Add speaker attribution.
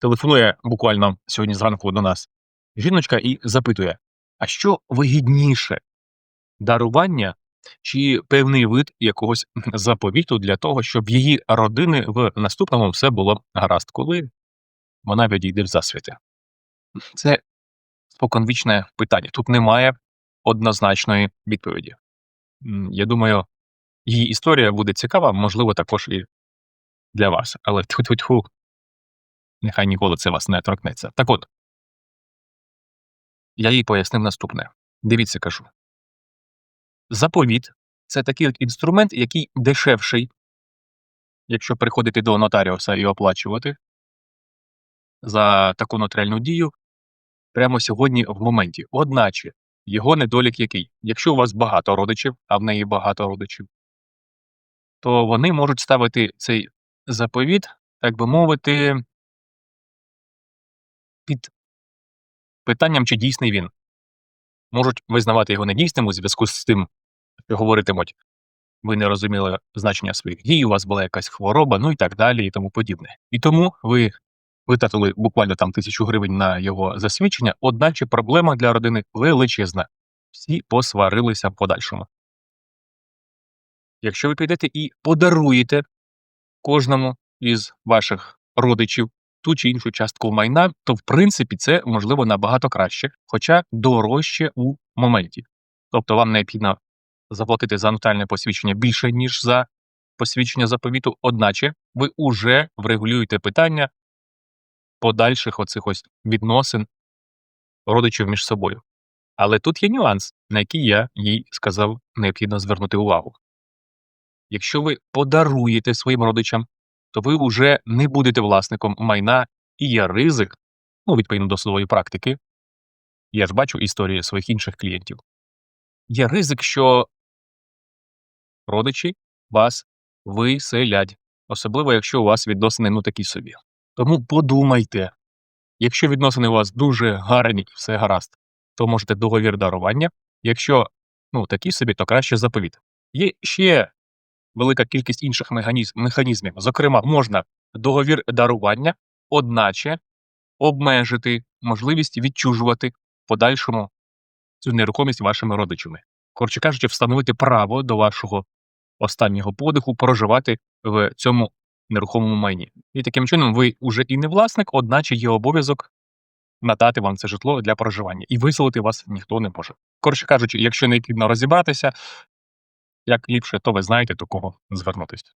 Speaker 1: Телефонує буквально сьогодні зранку до нас жіночка і запитує: а що вигідніше дарування чи певний вид якогось заповіту для того, щоб її родини в наступному все було гаразд, коли вона відійде в засвіти? Це споконвічне питання. Тут немає однозначної відповіді. Я думаю, її історія буде цікава, можливо, також і для вас. Але тьфу-тьфу-тьфу, нехай ніколи це вас не торкнеться. Так от, я їй пояснив наступне. Дивіться, кажу. Заповіт це такий от інструмент, який дешевший, якщо приходити до нотаріуса і оплачувати за таку нотаріальну дію прямо сьогодні в моменті. Одначе, його недолік який? Якщо у вас багато родичів, а в неї багато родичів, то вони можуть ставити цей заповіт, так би мовити, під питанням, чи дійсний він. Можуть визнавати його недійсним у зв'язку з тим, що говоритимуть, ви не розуміли значення своїх дій, у вас була якась хвороба, ну і так далі, і тому подібне. І тому ви витратили буквально там тисячу гривень на його засвідчення, одначе проблема для родини величезна. Всі посварилися в подальшому. Якщо ви підете і подаруєте кожному із ваших родичів ту чи іншу частку майна, то в принципі це можливо набагато краще, хоча дорожче у моменті. Тобто вам необхідно заплатити за нотаріальне посвідчення більше, ніж за посвідчення заповіту, одначе ви уже врегулюєте питання подальших оцих ось відносин родичів між собою. Але тут є нюанс, на який я їй сказав, необхідно звернути увагу. Якщо ви подаруєте своїм родичам, то ви вже не будете власником майна і є ризик, ну, відповідно до судової практики. Я ж бачу історії своїх інших клієнтів. Є ризик, що родичі вас виселять, особливо якщо у вас відносини ну такі собі. Тому подумайте, якщо відносини у вас дуже гарні, все гаразд, то можете договір дарування. Якщо ну такі собі, то краще заповіт. Є ще велика кількість інших механізмів. Зокрема, можна договір дарування, одначе обмежити можливість відчужувати в подальшому цю нерухомість вашими родичами. Коротше кажучи, встановити право до вашого останнього подиху проживати в цьому нерухомому майні. І таким чином ви вже і не власник, одначе є обов'язок надати вам це житло для проживання, і виселити вас ніхто не може. Коротше кажучи, якщо необхідно розібратися, як ліпше, то ви знаєте до кого звернутися.